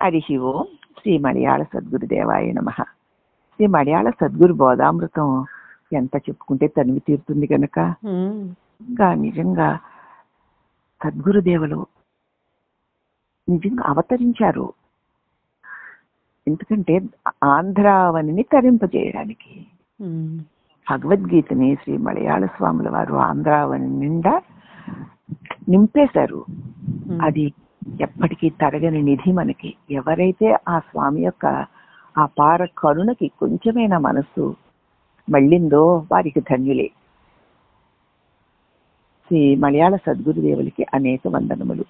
హరి ఓం శ్రీ మలయాళ సద్గురుదేవాయ నమ శ్రీ మలయాళ సద్గురు బోధామృతం ఎంత చెప్పుకుంటే తనివి తీరుతుంది గనక ఉమ్. ఇంకా నిజంగా సద్గురుదేవులు నిజంగా అవతరించారు ఎందుకంటే ఆంధ్రావనిని తరింపజేయడానికి. భగవద్గీతని శ్రీ మలయాళ స్వాముల వారు ఆంధ్రావని నిండా నింపేశారు. అది ఎప్పటికీ తరగని నిధి మనకి. ఎవరైతే ఆ స్వామి యొక్క అపార కరుణకి కొంచెమైన మనస్సు మళ్ళిందో వారికి ధన్యులే. శ్రీ మలయాళ సద్గురుదేవులకి అనేక వందనములు.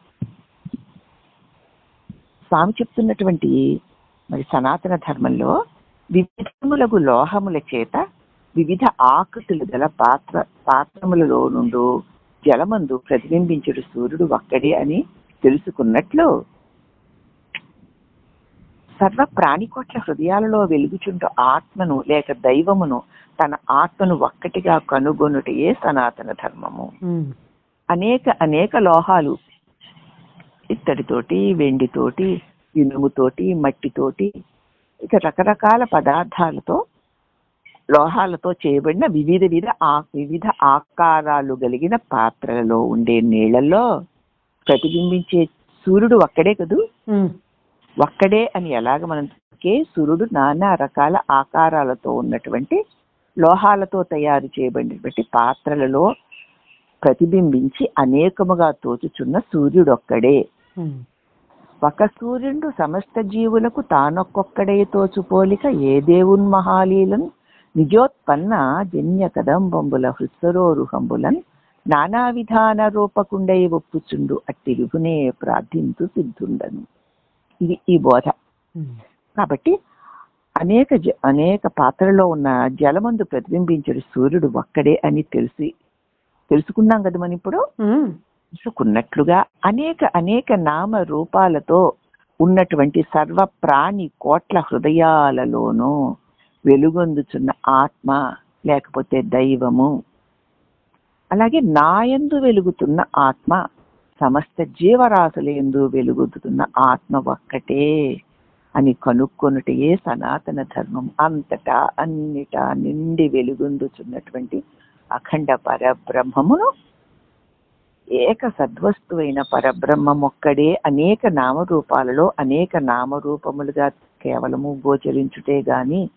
స్వామి చెప్తున్నటువంటి మరి సనాతన ధర్మంలో వివిధములకు లోహముల చేత వివిధ ఆకృతులు గల పాత్ర పాత్రములలో నుండు జలమందు ప్రతిబింబించుడు సూర్యుడు ఒక్కడే అని తెలుసుకున్నట్లు సర్వ ప్రాణికోట్ల హృదయాలలో వెలుగుచుంటూ ఆత్మను లేక దైవమును తన ఆత్మను ఒక్కటిగా కనుగొనుటయే సనాతన ధర్మము. అనేక అనేక లోహాలు ఇత్తడితోటి వెండితోటి ఇనుముతోటి మట్టితోటి ఇక రకరకాల పదార్థాలతో లోహాలతో చేయబడిన వివిధ వివిధ ఆకారాలు కలిగిన పాత్రలలో ఉండే నీళ్ళల్లో ప్రతిబింబించే సూర్యుడు ఒక్కడే కదూ. ఒక్కడే అని ఎలాగ మనం ఒకే సూర్యుడు నానా రకాల ఆకారాలతో ఉన్నటువంటి లోహాలతో తయారు చేయబడినటువంటి పాత్రలలో ప్రతిబింబించి అనేకముగా తోచుచున్న సూర్యుడు ఒక్కడే. ఒక సూర్యుడు సమస్త జీవులకు తానొక్కొక్కడే తోచు పోలిక ఏ దేవున్ మహాలీలన్ నిజోత్పన్న జన్య కదంబంబుల హృత్సరోరుహంబులన్ నానా విధాన రూపకుండై ఒప్పుచుండు అట్టి విభునే ప్రార్థించు సిద్ధుండను ఇది ఈ బోధ. కాబట్టి అనేక అనేక పాత్రలో ఉన్న జలమందు ప్రతిబింబించడు సూర్యుడు ఒక్కడే అని తెలిసి తెలుసుకున్నాం కదా మనం ఇప్పుడు. తెలుసుకున్నట్లుగా అనేక అనేక నామ రూపాలతో ఉన్నటువంటి సర్వ ప్రాణి కోట్ల హృదయాలలోనూ వెలుగొందుచున్న ఆత్మ లేకపోతే దైవము అలాగే నాయందు వెలుగుతున్న ఆత్మ సమస్త జీవరాశులందు వెలుగుతున్న ఆత్మ ఒక్కటే అని కనుక్కొనుటయే సనాతన ధర్మం. అంతటా అన్నిటా నిండి వెలుగొందుచున్నటువంటి అఖండ పరబ్రహ్మమును ఏక సద్వస్తువైన పరబ్రహ్మం ఒక్కడే అనేక నామరూపాలలో అనేక నామరూపములుగా కేవలము గోచరించుటే గాని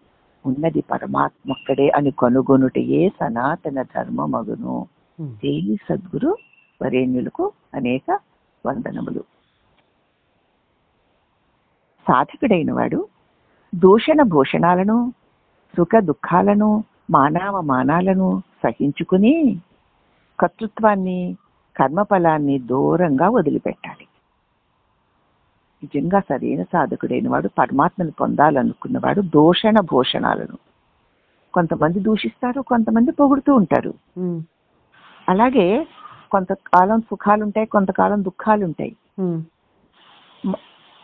ఉన్నది పరమాత్మ ఒక్కడే అని కనుగొనుటయే సనాతన ధర్మమగును. దేవి సద్గురు వరేణ్యులకు అనేక వందనములు. సాధకుడైన వాడు దూషణ భూషణాలను సుఖ దుఃఖాలను మానవ మానాలను సహించుకుని కర్తృత్వాన్ని కర్మఫలాన్ని దూరంగా వదిలిపెట్టాలి. నిజంగా సరైన సాధకుడైన వాడు పరమాత్మను పొందాలనుకున్నవాడు దూషణ భూషణాలను. కొంతమంది దూషిస్తారు కొంతమంది పొగుడుతూ ఉంటారు. అలాగే కొంతకాలం సుఖాలు ఉంటాయి కొంతకాలం దుఃఖాలు ఉంటాయి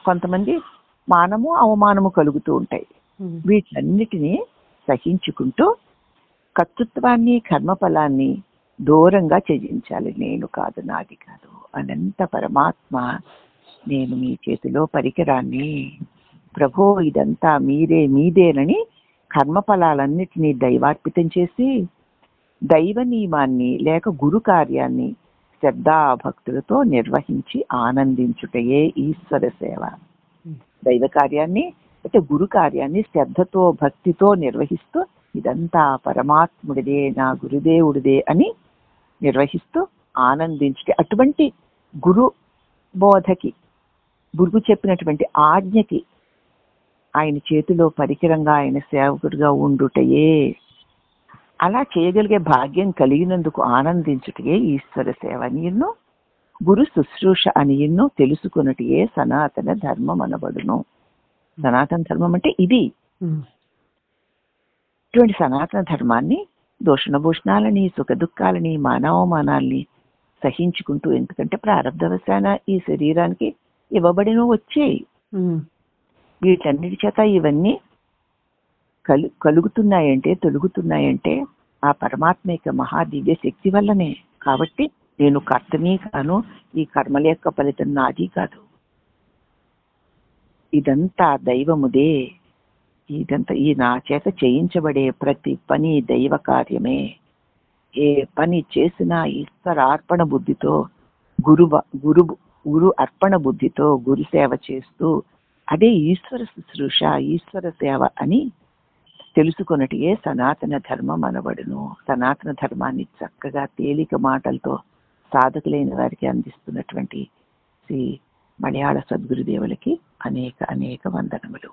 కొంతమంది మానము అవమానము కలుగుతూ ఉంటాయి. వీటన్నిటినీ సహించుకుంటూ కర్తృత్వాన్ని కర్మఫలాన్ని దూరంగా త్యజించాలి నేను కాదు నాది కాదు. అనంత పరమాత్మ నేను మీ చేతిలో పరికరాన్ని. ప్రభో ఇదంతా మీరే మీదేనని కర్మఫలాలన్నిటినీ దైవార్పితం చేసి దైవ నియమాన్ని లేక గురు కార్యాన్ని శ్రద్ధాభక్తులతో నిర్వహించి ఆనందించుటయే ఈశ్వర సేవ. దైవ కార్యాన్ని అయితే గురు కార్యాన్ని శ్రద్ధతో భక్తితో నిర్వహిస్తూ ఇదంతా పరమాత్ముడిదే నా గురుదేవుడిదే అని నిర్వహిస్తూ ఆనందించుటే అటువంటి గురు బోధకి గురువు చెప్పినటువంటి ఆజ్ఞకి ఆయన చేతిలో పరికరంగా ఆయన సేవకుడిగా ఉండుటయే అలా చేయగలిగే భాగ్యం కలిగినందుకు ఆనందించుటయే ఈశ్వర సేవ ఎన్నో గురు శుశ్రూష అని ఎన్నో తెలుసుకున్నటియే సనాతన ధర్మం అనబడును సనాతన ధర్మం అంటే ఇది. ఇటువంటి సనాతన ధర్మాన్ని దోషణభూషణాలని సుఖ దుఃఖాలని మానవమానాల్ని సహించుకుంటూ ఎందుకంటే ప్రారంధవశాన ఈ శరీరానికి ఇవ్వబడిన వచ్చేయి. వీటన్నిటి చేత ఇవన్నీ కలు కలుగుతున్నాయంటే తొలుగుతున్నాయంటే ఆ పరమాత్మ యొక్క మహాదివ్య శక్తి వల్లనే. కాబట్టి నేను కర్తని కాను ఈ కర్మల యొక్క ఫలితం నాది కాదు. ఇదంతా దైవముదే. ఇదంతా ఈ నా చేత చేయించబడే ప్రతి పని దైవ కార్యమే. ఏ పని చేసినా ఈశ్వరార్పణ బుద్ధితో గురు గురు గురు అర్పణ బుద్ధితో గురు సేవ చేస్తూ అదే ఈశ్వర శుశ్రూష ఈశ్వర సేవ అని తెలుసుకున్నటియే సనాతన ధర్మం అనబడును? సనాతన ధర్మాన్ని చక్కగా తేలిక మాటలతో సాధకులైన వారికి అందిస్తున్నటువంటి శ్రీ మలయాళ సద్గురుదేవులకి అనేక అనేక వందనములు.